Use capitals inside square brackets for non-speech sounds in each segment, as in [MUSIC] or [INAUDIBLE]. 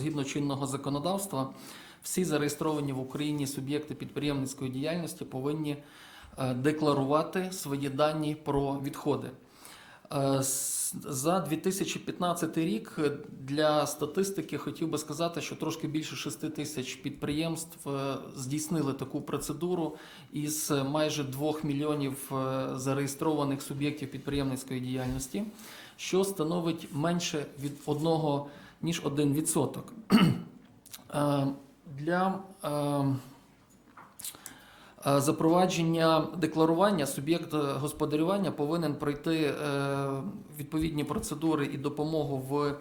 згідно чинного законодавства, всі зареєстровані в Україні суб'єкти підприємницької діяльності повинні е, декларувати свої дані про відходи. Е, За 2015 рік е, для статистики хотів би сказати, що трошки більше 6 тисяч підприємств здійснили таку процедуру із майже 2 мільйонів зареєстрованих суб'єктів підприємницької діяльності, що становить менше від 1 ніж 1%. [CLEARS THROAT] Е, Для е, Е, Запровадження декларування суб'єкт господарювання повинен пройти відповідні процедури і допомогу в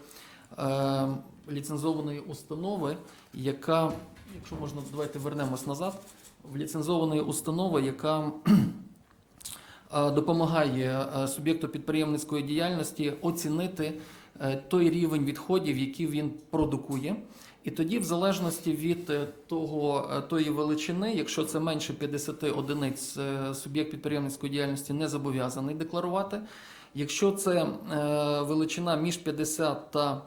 ліцензованої установи, яка, якщо можна, давайте вернемось назад, в ліцензованої установи, яка допомагає суб'єкту підприємницької діяльності оцінити той рівень відходів, який він продукує. І тоді, в залежності від е, того, е, тої величини, якщо це менше 50 одиниць, е, суб'єкт підприємницької діяльності не зобов'язаний декларувати. Якщо це е, величина між 50 та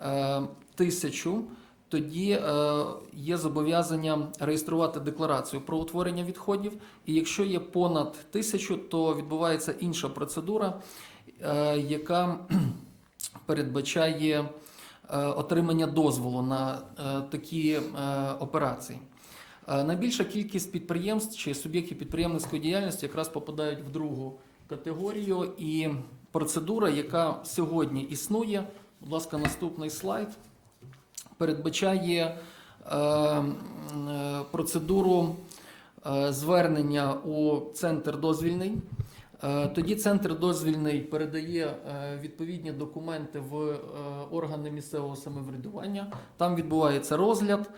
е, 1000, тоді е, є зобов'язання реєструвати декларацію про утворення відходів. І якщо є понад 1000, то відбувається інша процедура, е, яка передбачає е, отримання дозволу на е, такі е, операції. Найбільша кількість підприємств чи суб'єктів підприємницької діяльності якраз попадають в другу категорію, і процедура, яка сьогодні існує, будь ласка, наступний слайд, передбачає процедуру звернення у центр дозвільний. Е, Тоді центр дозвільний передає е, відповідні документи в е, органи місцевого самоврядування. Там відбувається розгляд.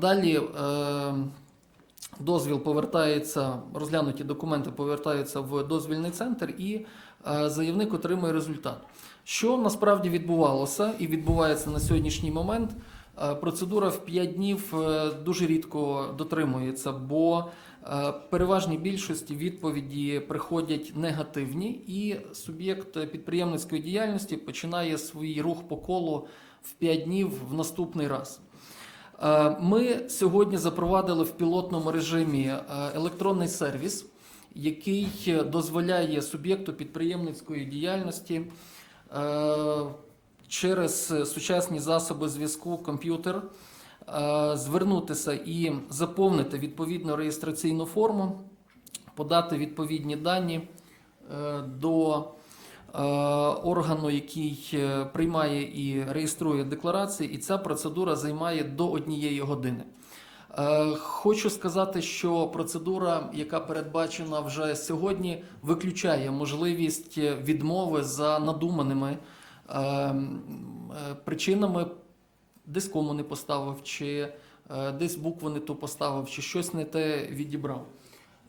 Далі дозвіл повертається, розглянуті документи повертаються в дозвільний центр, і заявник отримує результат. Що насправді відбувалося і відбувається на сьогоднішній момент? Процедура в 5 днів дуже рідко дотримується, бо переважній більшості відповіді приходять негативні, і суб'єкт підприємницької діяльності починає свій рух по колу в 5 днів в наступний раз. Е, Ми сьогодні запровадили в пілотному режимі е, електронний сервіс, який дозволяє суб'єкту підприємницької діяльності е, через сучасні засоби зв'язку, комп'ютер е, звернутися і заповнити відповідну реєстраційну форму, подати відповідні дані е, до е, органу, який е, приймає і реєструє декларації, і ця процедура займає до однієї години. Е, Хочу сказати, що процедура, яка передбачена вже сьогодні, виключає можливість відмови за надуманими е, е, причинами, десь кому не поставив, чи е, десь букву не ту поставив, чи щось не те відібрав.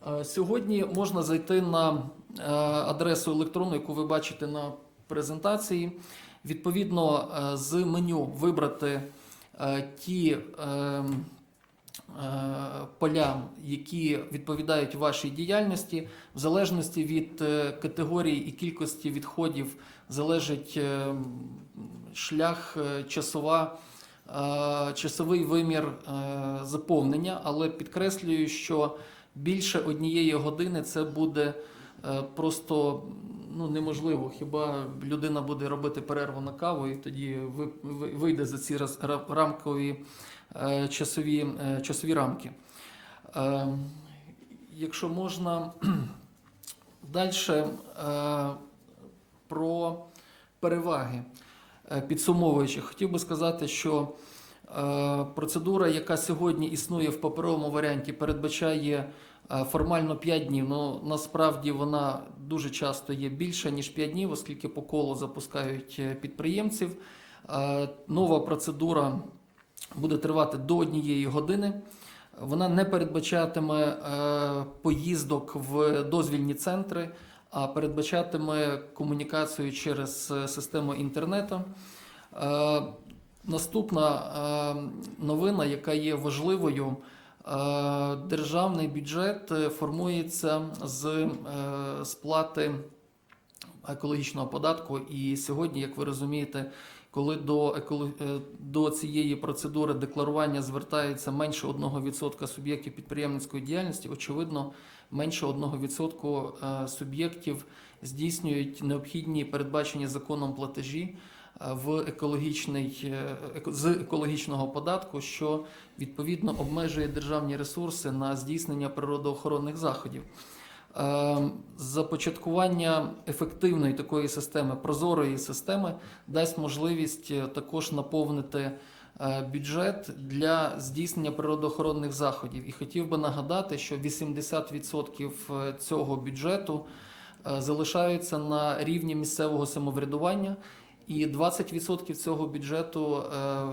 Е, Сьогодні можна зайти на е, адресу електронну, яку ви бачите на презентації. Відповідно, з меню вибрати ті е, е, поля, які відповідають вашій діяльності. В залежності від категорії і кількості відходів залежить е, шлях, часова. Е, Часовий вимір е, заповнення, але підкреслюю, що більше однієї години це буде е, просто ну, неможливо. Хіба людина буде робити перерву на каву і тоді ви- ви- вийде за ці рамкові часові, часові рамки. Якщо можна [CLEARS THROAT] далі про переваги. Е, Підсумовуючи, хотів би сказати, що е, процедура, яка сьогодні існує в паперовому варіанті, передбачає е, формально 5 днів. але насправді вона дуже часто є більше ніж 5 днів, оскільки по колу запускають підприємців. Нова процедура буде тривати до однієї години. Вона не передбачатиме поїздок в дозвільні центри, а передбачатиме комунікацію через е, систему інтернету. Е, Наступна е, новина, яка є важливою, державний бюджет формується з сплати екологічного податку. І сьогодні, як ви розумієте, коли до, до цієї процедури декларування звертається менше 1% суб'єктів підприємницької діяльності, очевидно, менше 1% е, суб'єктів здійснюють необхідні передбачені законом платежі е, в екологічний е, з екологічного податку, що відповідно обмежує державні ресурси на здійснення природоохоронних заходів. Започаткування ефективної такої системи, прозорої системи, дасть можливість також наповнити бюджет для здійснення природоохоронних заходів. І хотів би нагадати, що 80% цього бюджету е, залишаються на рівні місцевого самоврядування, і 20% цього бюджету е,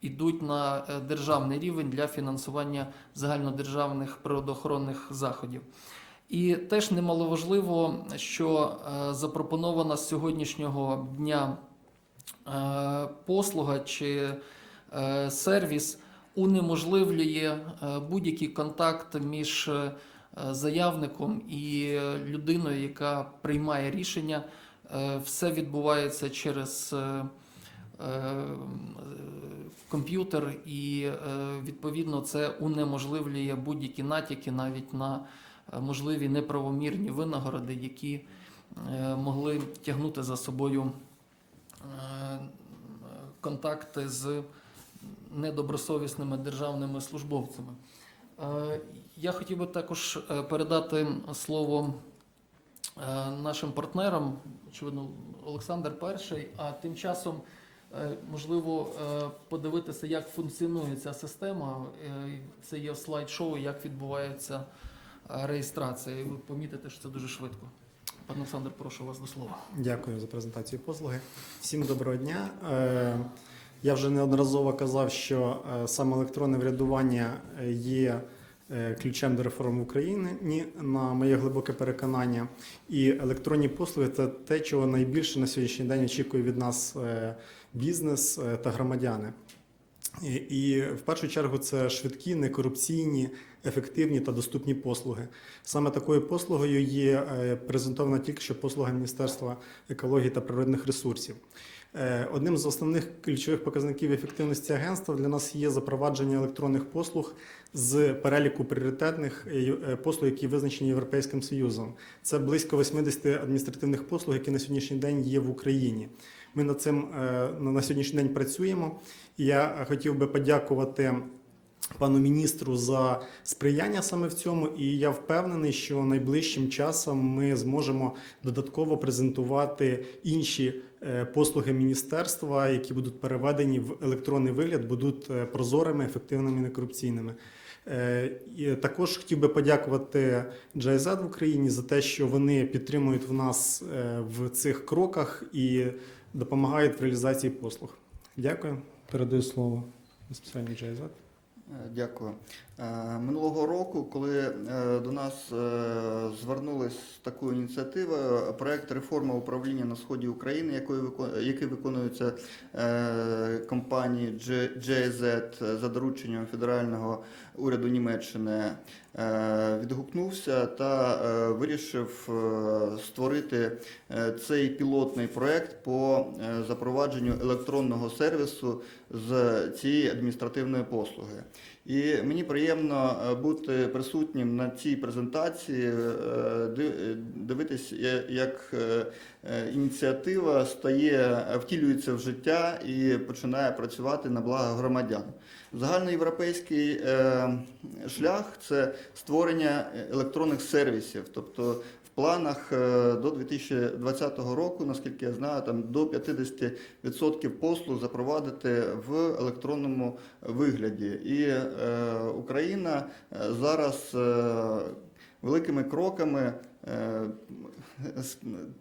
йдуть на е, державний рівень для фінансування загальнодержавних природоохоронних заходів. І теж немаловажливо, що е, запропонована з сьогоднішнього дня е, послуга чи е, сервіс унеможливлює е, будь-який контакт між е, заявником і людиною, яка приймає рішення. Е, Все відбувається через е, е, комп'ютер, і е, відповідно це унеможливлює будь-які натяки навіть на е, можливі неправомірні винагороди, які е, могли тягнути за собою е, контакти з недобросовісними державними службовцями. Е, Я хотів би також е, передати слово е, нашим партнерам, очевидно, Олександр Перший, а тим часом можливо подивитися, як функціонує ця система. Це є слайд-шоу, як відбувається реєстрація. І ви помітите, що це дуже швидко. Пане Олександр, прошу вас до слова. Дякую за презентацію послуги. Всім доброго дня. Я вже неодноразово казав, що е, саме електронне врядування е, є е, ключем до реформ в Україні, ні, на моє глибоке переконання. І електронні послуги це те, чого найбільше на сьогоднішній день очікує від нас бізнес та громадяни. І, в першу чергу це швидкі, некорупційні, ефективні та доступні послуги. Саме такою послугою є е, презентована тільки що послуга Міністерства екології та природних ресурсів. Е, Одним з основних ключових показників ефективності агентства для нас є запровадження електронних послуг з переліку пріоритетних е, послуг, які визначені Європейським Союзом. Це близько 80 адміністративних послуг, які на сьогоднішній день є в Україні. Ми над цим е, на сьогоднішній день працюємо. І я хотів би подякувати пану міністру за сприяння саме в цьому. І я впевнений, що найближчим часом ми зможемо додатково презентувати інші е, послуги міністерства, які будуть переведені в електронний вигляд, будуть е, прозорими, ефективними, некорупційними. І також хотів би подякувати GIZ в Україні за те, що вони підтримують в нас в цих кроках і допомагають в реалізації послуг. Дякую. Передаю слово безпосередньо. Е, Дякую. Е, Минулого року, коли е, до нас е, звернулись з такою ініціативою, проект реформи управління на сході України, який виконується компанією GIZ за дорученням федерального уряду Німеччини, відгукнувся та вирішив створити цей пілотний проект по запровадженню електронного сервісу з цієї адміністративної послуги. І мені приємно е, бути присутнім на цій презентації, е, дивитись, як е, ініціатива стає, втілюється в життя і починає працювати на благо громадян. Загальноєвропейський шлях це створення електронних сервісів, тобто планах е, до 2020 року, наскільки я знаю, там до 50% послуг запровадити в електронному вигляді. І е, Україна е, зараз е, великими кроками. Е,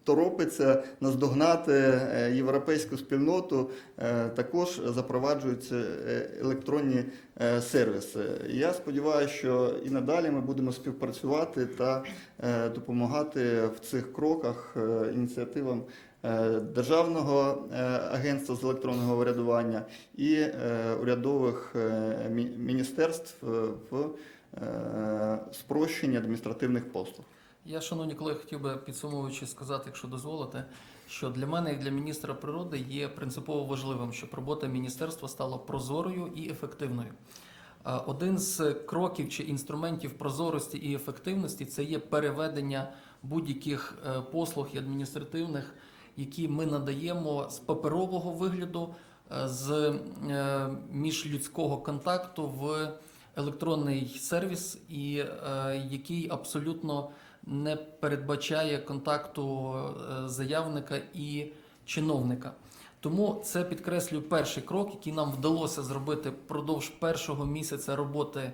Торопиться наздогнати е, європейську спільноту, е, також запроваджуються електронні сервіси. Я сподіваюся, що і надалі ми будемо співпрацювати та допомагати в цих кроках ініціативам Державного агентства з електронного врядування і урядових міністерств в спрощенні адміністративних послуг. Я, шановні колеги, хотів би підсумовуючи сказати, якщо дозволите, що для мене, як для міністра природи, є принципово важливим, щоб робота міністерства стала прозорою і ефективною. Е, Один з кроків чи інструментів прозорості і ефективності це є переведення будь-яких е, послуг і адміністративних, які ми надаємо з паперового вигляду, е, з міжлюдського контакту в електронний сервіс, і який абсолютно не передбачає контакту е, заявника і чиновника. Тому це підкреслюю перший крок, який нам вдалося зробити впродовж першого місяця роботи е,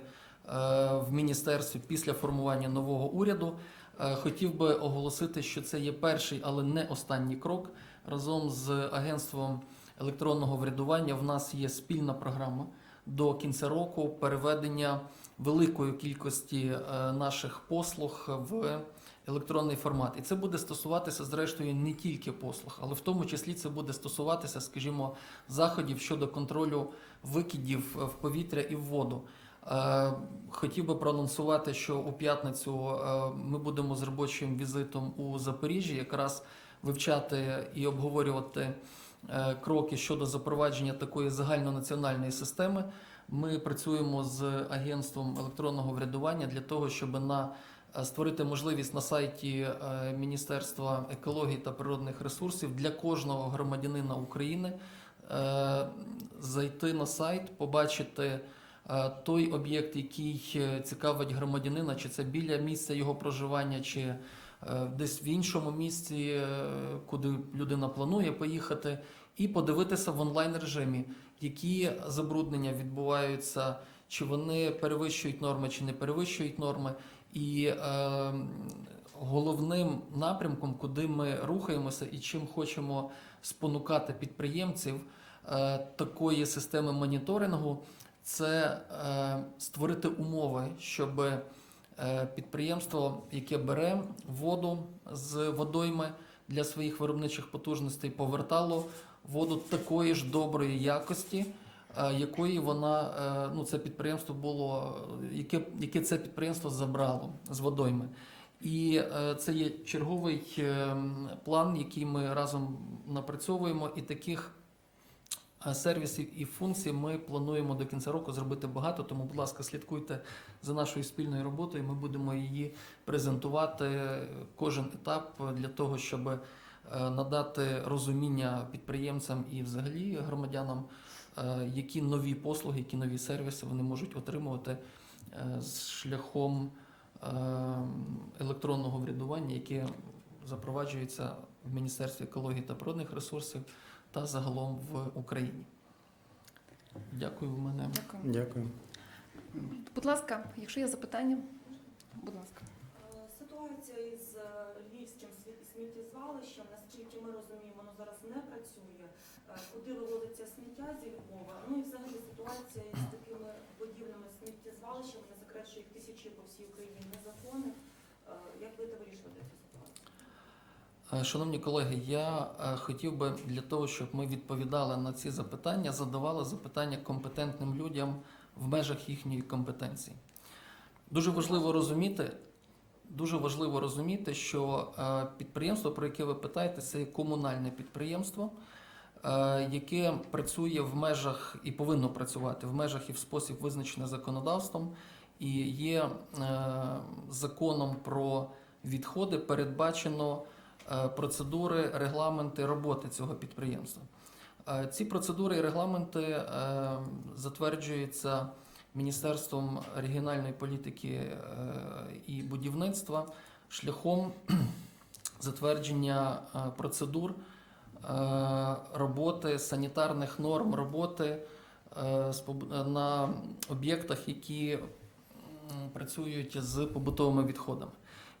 в міністерстві після формування нового уряду. Е, Хотів би оголосити, що це є перший, але не останній крок. Разом з агентством електронного врядування в нас є спільна програма до кінця року переведення великої кількості е, наших послуг в електронний формат. І це буде стосуватися, зрештою, не тільки послуг, але в тому числі це буде стосуватися, скажімо, заходів щодо контролю викидів в повітря і в воду. Е, Хотів би проанонсувати, що у п'ятницю е, ми будемо з робочим візитом у Запоріжжі якраз вивчати і обговорювати е, кроки щодо запровадження такої загальнонаціональної системи. Ми працюємо з агентством електронного врядування для того, щоб на е, створити можливість на сайті е, Міністерства екології та природних ресурсів для кожного громадянина України е, зайти на сайт, побачити той об'єкт, який цікавить громадянина, чи це біля місця його проживання, чи десь в іншому місці, куди людина планує поїхати, і подивитися в онлайн режимі, які забруднення відбуваються, чи вони перевищують норми, чи не перевищують норми. І е, головним напрямком, куди ми рухаємося і чим хочемо спонукати підприємців е, такої системи моніторингу, це е, створити умови, щоб е, підприємство, яке бере воду з водойми для своїх виробничих потужностей, повертало воду такої ж доброї якості, е, якої вона е, ну це підприємство було, яке, яке це підприємство забрало з водойми. І е, це є черговий план, який ми разом напрацьовуємо, і таких сервісів і функцій ми плануємо до кінця року зробити багато. Тому, будь ласка, слідкуйте за нашою спільною роботою. Ми будемо її презентувати кожен етап для того, щоб надати розуміння підприємцям і взагалі громадянам, е, які нові послуги, які нові сервіси вони можуть отримувати е, з шляхом е, електронного врядування, яке запроваджується в Міністерстві екології та природних ресурсів та загалом в Україні. Дякую в мене. Дякую. Дякую. Будь ласка, якщо є запитання, будь ласка. Е, із е, львівським сміттєзвалищем, наскільки ми розуміємо, воно зараз не працює. Е, Куди виводиться сміття зі Львова? Ну і взагалі ситуація із такими будівлями сміттєзвалищами, не секрет, що їх тисячі по всій Україні незаконних. Е, Як будете вирішувати цю ситуацію? Шановні колеги, я хотів би для того, щоб ми відповідали на ці запитання, задавали запитання компетентним людям в межах їхньої компетенції. Дуже важливо розуміти, дуже важливо розуміти, що е, підприємство, про яке ви питаєте, це комунальне підприємство, е, яке працює в межах і повинно працювати в межах і в спосіб визначений законодавством, і є е, законом про відходи передбачено процедури, регламенти роботи цього підприємства. Ці процедури і регламенти затверджуються Міністерством регіональної політики е, і будівництва шляхом [CLEARS THROAT] затвердження е, процедур е, роботи, санітарних норм роботи на об'єктах, які працюють з побутовими відходами.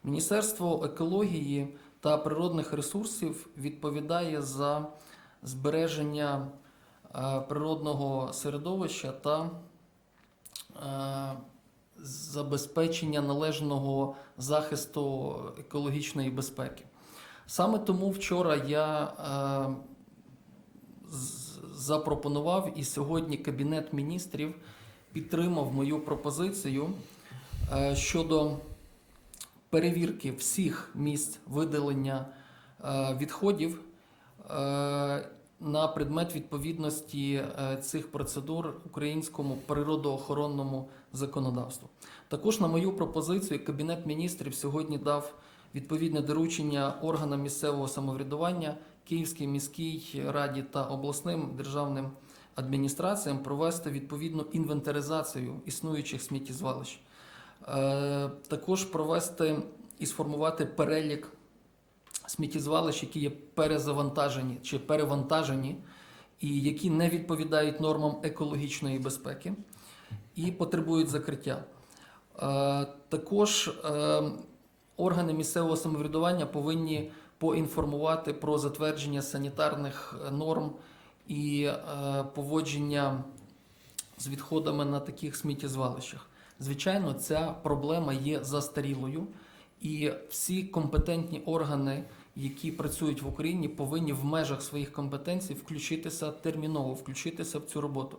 Міністерство екології та природних ресурсів відповідає за збереження природного середовища та забезпечення належного захисту екологічної безпеки. Саме тому вчора я е, запропонував і сьогодні Кабінет міністрів підтримав мою пропозицію е, щодо перевірки всіх місць видалення е, відходів, е, на предмет відповідності е, цих процедур українському природоохоронному законодавству. Також на мою пропозицію Кабінет міністрів сьогодні дав відповідне доручення органам місцевого самоврядування Київській міській раді та обласним державним адміністраціям провести відповідну інвентаризацію існуючих сміттєзвалищ. Е, Також провести і сформувати перелік сміттєзвалищ, які є перезавантажені чи перевантажені, і які не відповідають нормам екологічної безпеки і потребують закриття. Е, Також е, органи місцевого самоврядування повинні поінформувати про затвердження санітарних е, норм і поводження з відходами на таких сміттєзвалищах. Звичайно, ця проблема є застарілою, і всі компетентні органи, які працюють в Україні, повинні в межах своїх компетенцій включитися терміново, включитися в цю роботу.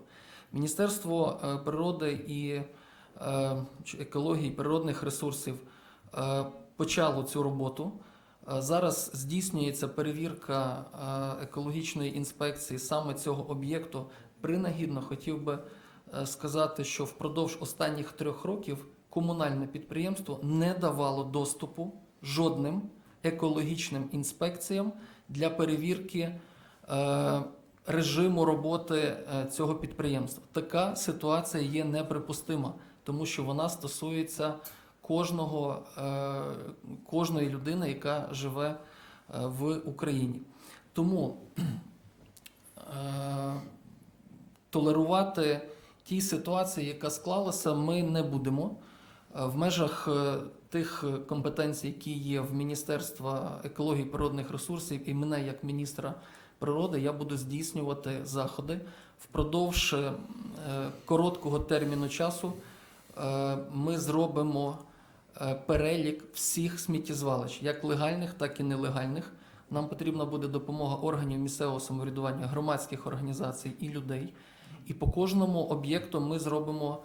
Міністерство е, природи і е, екології, природних ресурсів е, почало цю роботу. Зараз здійснюється перевірка екологічної інспекції саме цього об'єкту. Принагідно хотів би сказати, що впродовж останніх трьох років комунальне підприємство не давало доступу жодним екологічним інспекціям для перевірки е, режиму роботи е, цього підприємства. Така ситуація є неприпустима, тому що вона стосується кожного, е, кожної людини, яка живе в Україні. Тому толерувати тій ситуації, яка склалася, ми не будемо. В межах е, тих е, компетенцій, які є в Міністерства екології природних ресурсів, і мене як міністра природи, я буду здійснювати заходи впродовж е, короткого терміну часу. Ми зробимо перелік всіх сміттєзвалищ, як легальних, так і нелегальних. Нам потрібна буде допомога органів місцевого самоврядування, громадських організацій і людей. І по кожному об'єкту ми зробимо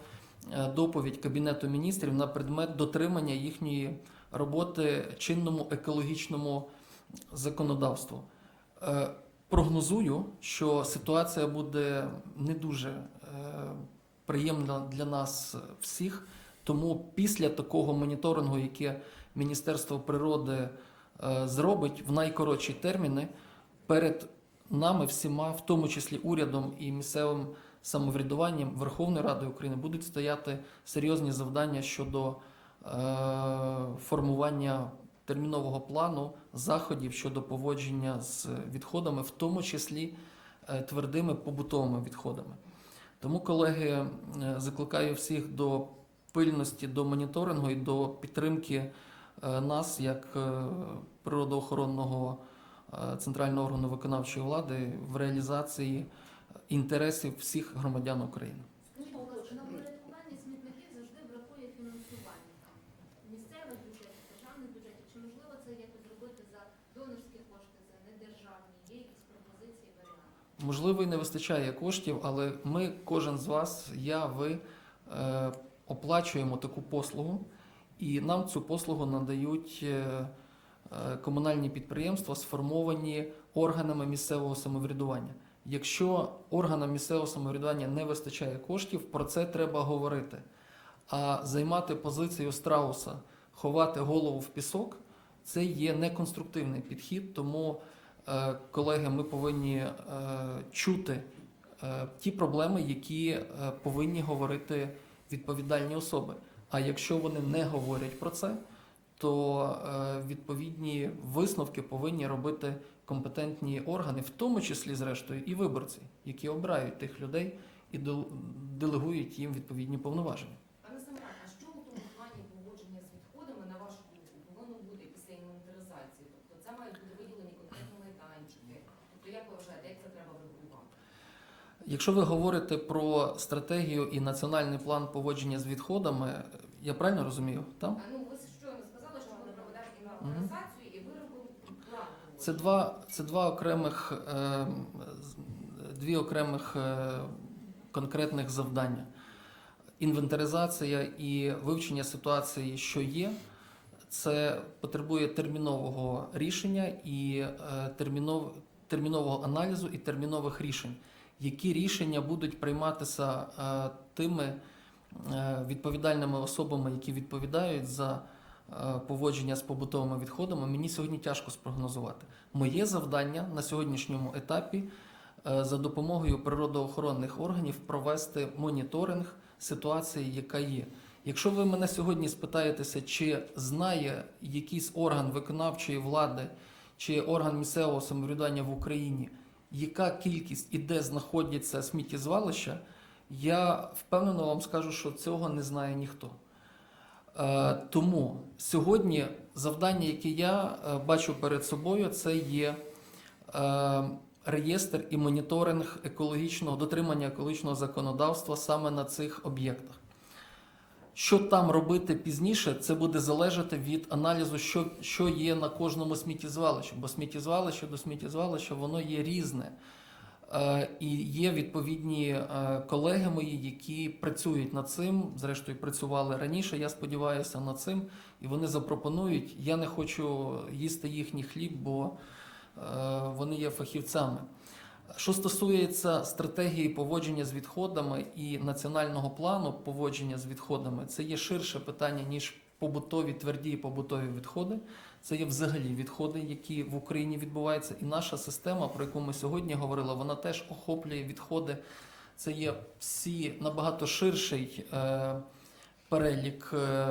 доповідь Кабінету міністрів на предмет дотримання їхньої роботи чинному екологічному законодавству. Е, Прогнозую, що ситуація буде не дуже е, приємна для нас всіх. Тому після такого моніторингу, яке Міністерство природи е, зробить в найкоротші терміни, перед нами всіма, в тому числі урядом і місцевим самоврядуванням Верховної Ради України, будуть стояти серйозні завдання щодо е, формування термінового плану заходів щодо поводження з відходами, в тому числі е, твердими побутовими відходами. Тому, колеги, е, закликаю всіх до пильності, до моніторингу і до підтримки нас як природоохоронного центрального органу виконавчої влади в реалізації інтересів всіх громадян України. Скажіть, будь ласка, на порядкування смітників завжди бракує фінансування місцевих бюджетів, державних бюджетів. Чи можливо це якось зробити за донорські кошти, за недержавні? Є якісь пропозиції, варіанти? Можливо, і не вистачає коштів, але ми, кожен з вас, я, ви е, оплачуємо таку послугу, і нам цю послугу надають е, е, комунальні підприємства, сформовані органами місцевого самоврядування. Якщо органам місцевого самоврядування не вистачає коштів, про це треба говорити. А займати позицію страуса, ховати голову в пісок це є неконструктивний підхід. Тому, е, колеги, ми повинні е, чути е, ті проблеми, які повинні говорити відповідальні особи. А якщо вони не говорять про це, то відповідні висновки повинні робити компетентні органи, в тому числі, зрештою, і виборці, які обирають тих людей і делегують їм відповідні повноваження. Пане Семрак, а що у тому плані поводження з відходами, на вашу думку, повинно бути після інвентаризації? Тобто це мають бути виділені конкретні майданчики. Тобто як ви вважаєте, як це треба врегулювати? Якщо ви говорите про стратегію і національний план поводження з відходами, я правильно розумію? Там? А, Ну, ви щойно сказали, що інвентаризацію і виробили план. Це два, це два окремих, е, дві окремих е, конкретних завдання. Інвентаризація і вивчення ситуації, що є, це потребує термінового рішення і е, термінов, термінового аналізу і термінових рішень. Які рішення будуть прийматися тими відповідальними особами, які відповідають за поводження з побутовими відходами, мені сьогодні тяжко спрогнозувати. Моє завдання на сьогоднішньому етапі е, за допомогою природоохоронних органів провести моніторинг ситуації, яка є. Якщо ви мене сьогодні спитаєтеся, чи знає якийсь орган виконавчої влади чи орган місцевого самоврядування в Україні, яка кількість і де знаходяться сміттєзвалища, я впевнено вам скажу, що цього не знає ніхто. Е, Тому сьогодні завдання, яке я е, бачу перед собою, це є е, реєстр і моніторинг екологічного дотримання екологічного законодавства саме на цих об'єктах. Що там робити пізніше, це буде залежати від аналізу, що, що є на кожному сміттєзвалищі. Бо сміттєзвалище до сміттєзвалища воно є різне. Е, і є відповідні е, колеги мої, які працюють над цим. Зрештою, працювали раніше. Я сподіваюся над цим, і вони запропонують. Я не хочу їсти їхній хліб, бо е, вони є фахівцями. Що стосується стратегії поводження з відходами і національного плану поводження з відходами, це є ширше питання, ніж побутові тверді побутові відходи. Це є взагалі відходи, які в Україні відбуваються. І наша система, про яку ми сьогодні говорили, вона теж охоплює відходи. Це є всі набагато ширший е, перелік е,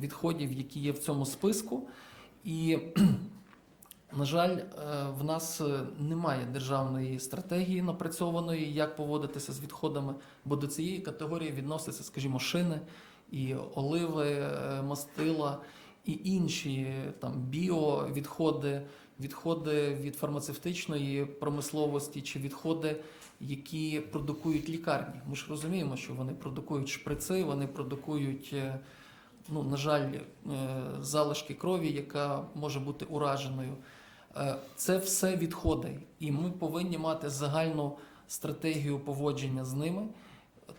відходів, які є в цьому списку. І [CLEARS THROAT] на жаль, е, в нас е, немає державної стратегії напрацьованої, як поводитися з відходами, бо до цієї категорії відносяться, скажімо, шини і оливи, е, мастила і інші там біовідходи, відходи від фармацевтичної промисловості чи відходи, які продукують лікарні. Ми ж розуміємо, що вони продукують шприци, вони продукують. е, Ну, на жаль, е, залишки крові, яка може бути ураженою. Це все відходи, і ми повинні мати загальну стратегію поводження з ними.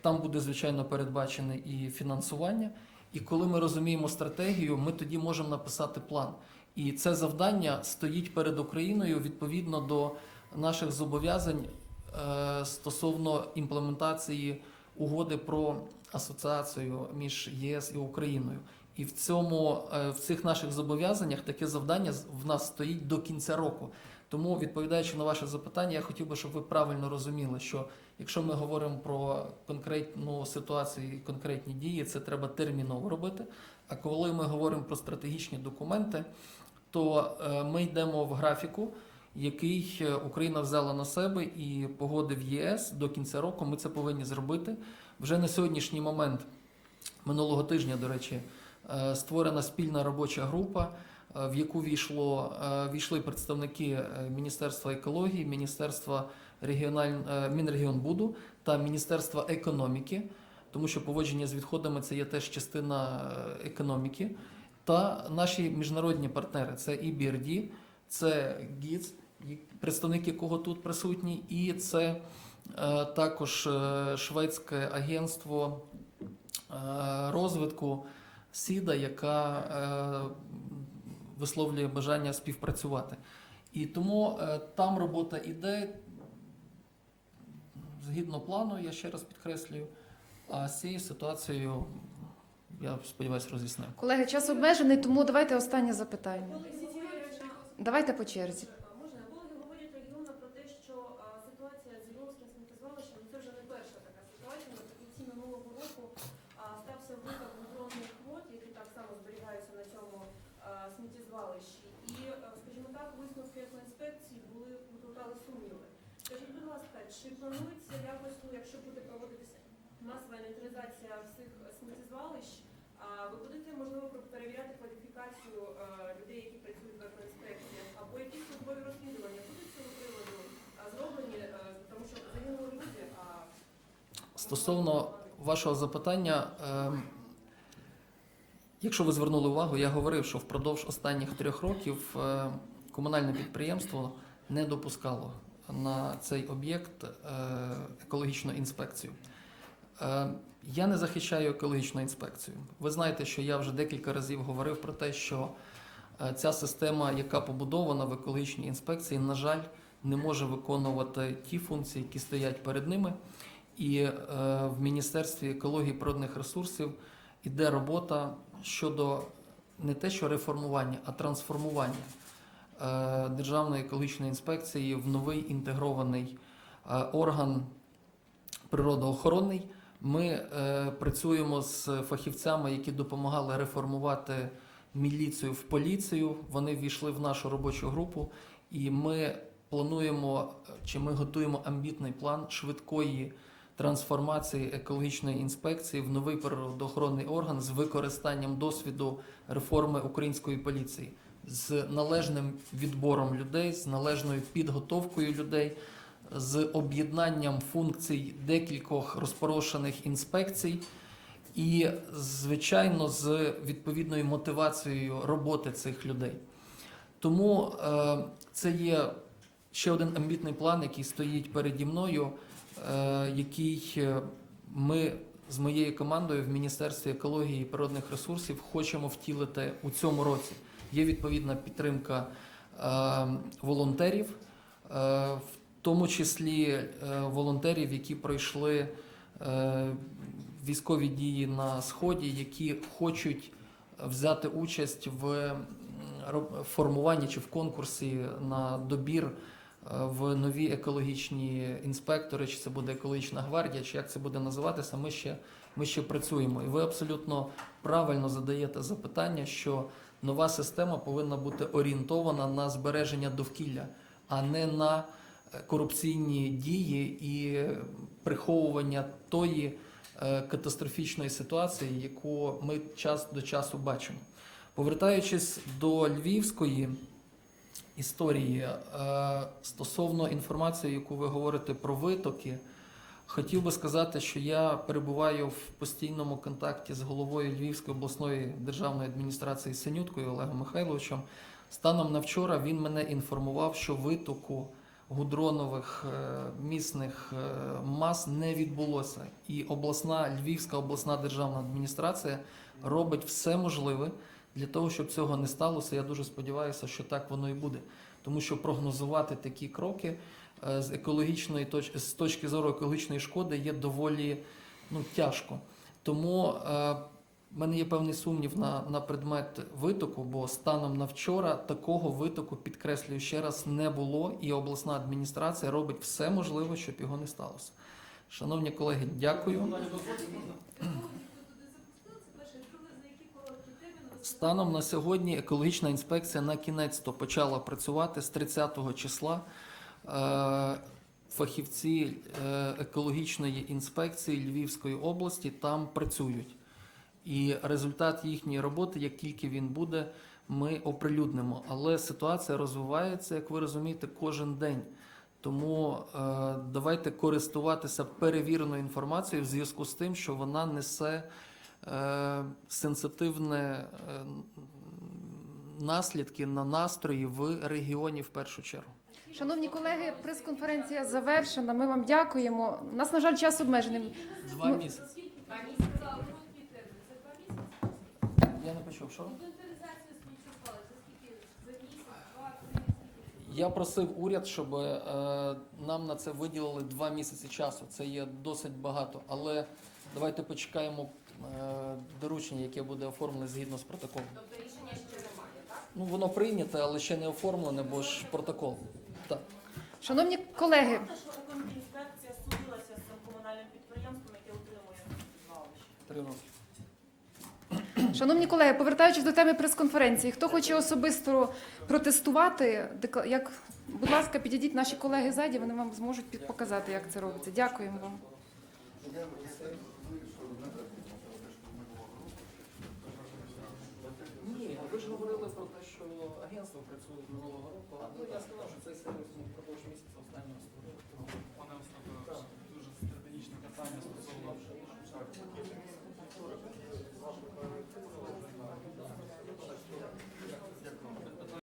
Там буде звичайно передбачене і фінансування. І коли ми розуміємо стратегію, ми тоді можемо написати план. І це завдання стоїть перед Україною відповідно до наших зобов'язань е, стосовно імплементації угоди про асоціацію між ЄС і Україною. І в цьому е, в цих наших зобов'язаннях таке завдання в нас стоїть до кінця року. Тому, відповідаючи на ваше запитання, я хотів би, щоб ви правильно розуміли, що якщо ми говоримо про конкретну ситуацію і конкретні дії, це треба терміново робити. А коли ми говоримо про стратегічні документи, то е, ми йдемо в графіку, який е, Україна взяла на себе і погодив ЄС до кінця року. Ми це повинні зробити. Вже на сьогоднішній момент, минулого тижня, до речі, е, створена спільна робоча група, в яку війшло, е, війшли представники е, Міністерства екології, Міністерства регіональ... е, Мінрегіонбуду та Міністерства економіки, тому що поводження з відходами це є теж частина е, економіки, та наші міжнародні партнери це і BRD, це ГІЦ, представник якого тут присутній, і це е, також е, шведське агентство е, розвитку СІДа, яка е, висловлює бажання співпрацювати. І тому е, там робота іде згідно плану, я ще раз підкреслюю. А з цією ситуацією я сподіваюся роз'яснив. Колеги, час обмежений, тому давайте останнє запитання. Давайте по черзі. Можна, колеги говорять регіону про те, що а, ситуація з Львовським сміттєзвалищем це вже не перша така ситуація. Наприкінці минулого року а, стався випадок мудронних вод, які так само зберігаються на цьому а, сміттєзвалищі. І, скажімо так, висновки екоінспекції були викликали сумніви. Скажіть, будь ласка, чи планується якось, ну, якщо буде проводитися масова інвентаризація всіх сміттєзвалищ, ви будете можливо перевіряти кваліфікацію е, людей, які працюють в екоінспекціях, або якісь службові розслідування будуть цього приводу зроблені, е, тому що загинули люди, а Стосовно вашого запитання, ем, якщо ви звернули увагу, я говорив, що впродовж останніх трьох років е, комунальне підприємство не допускало на цей об'єкт е, екологічну інспекцію. Е, Я не захищаю екологічну інспекцію. Ви знаєте, що я вже декілька разів говорив про те, що ця система, яка побудована в екологічній інспекції, на жаль, не може виконувати ті функції, які стоять перед ними. І в Міністерстві екології природних ресурсів іде робота щодо не те, що реформування, а трансформування е, Державної екологічної інспекції в новий інтегрований е, орган природоохоронний. Ми е, працюємо з фахівцями, які допомагали реформувати міліцію в поліцію. Вони ввійшли в нашу робочу групу, і ми плануємо чи ми готуємо амбітний план швидкої трансформації екологічної інспекції в новий природоохоронний орган з використанням досвіду реформи української поліції, з належним відбором людей, з належною підготовкою людей, з об'єднанням функцій декількох розпорошених інспекцій. І, звичайно, з відповідною мотивацією роботи цих людей. Тому е, це є ще один амбітний план, який стоїть переді мною, е, який е, ми з моєю командою в Міністерстві екології і природних ресурсів хочемо втілити у цьому році. Є відповідна підтримка е, волонтерів, в тому числі волонтерів, які пройшли військові дії на сході, які хочуть взяти участь в формуванні чи в конкурсі на добір в нові екологічні інспектори, чи це буде екологічна гвардія, чи як це буде називатися. Ми ще, ми ще працюємо. І ви абсолютно правильно задаєте запитання, що нова система повинна бути орієнтована на збереження довкілля, а не на е, корупційні дії і приховування тої е, катастрофічної ситуації, яку ми час до часу бачимо. Повертаючись до львівської історії, е, стосовно інформації, яку ви говорите про витоки, хотів би сказати, що я перебуваю в постійному контакті з головою Львівської обласної державної адміністрації Синюткою Олегом Михайловичем. Станом на вчора він мене інформував, що витоку гудронових е, місних е, мас не відбулося. І обласна Львівська обласна державна адміністрація робить все можливе для того, щоб цього не сталося. Я дуже сподіваюся, що так воно і буде. Тому що прогнозувати такі кроки е, з екологічної точ... з точки зору екологічної шкоди є доволі ну, тяжко. Тому е, в мене є певний сумнів на, на предмет витоку, бо станом на вчора такого витоку, підкреслюю ще раз, не було, і обласна адміністрація робить все можливе, щоб його не сталося. Шановні колеги, дякую. Станом на сьогодні екологічна інспекція на кінець то почала працювати з 30 числа. Е, Фахівці е, екологічної інспекції Львівської області там працюють. І результат їхньої роботи, як тільки він буде, ми оприлюднимо. Але ситуація розвивається, як ви розумієте, кожен день. Тому е, давайте користуватися перевіреною інформацією в зв'язку з тим, що вона несе сенситивне е, наслідки на настрої в регіоні в першу чергу. Шановні колеги, прес-конференція завершена. Ми вам дякуємо. У нас, на жаль, час обмежений. Два місяці. Я не почув, що? Я просив уряд, щоб е, нам на це виділили два місяці часу. Це є досить багато. Але давайте почекаємо е, доручення, яке буде оформлене згідно з протоколом. Тобто рішення ще немає, так? Ну воно прийняте, але ще не оформлене, бо ж протокол. Так. Шановні колеги, Правда, що інспекція судилася з цим комунальним підприємством, яке утримує звалище? Три роки. шановні колеги, повертаючись до теми прес-конференції, хто хоче особисто протестувати, декла- як, будь ласка, підійдіть наші колеги ззаді, вони вам зможуть під- показати, як це робиться. Дякуємо вам.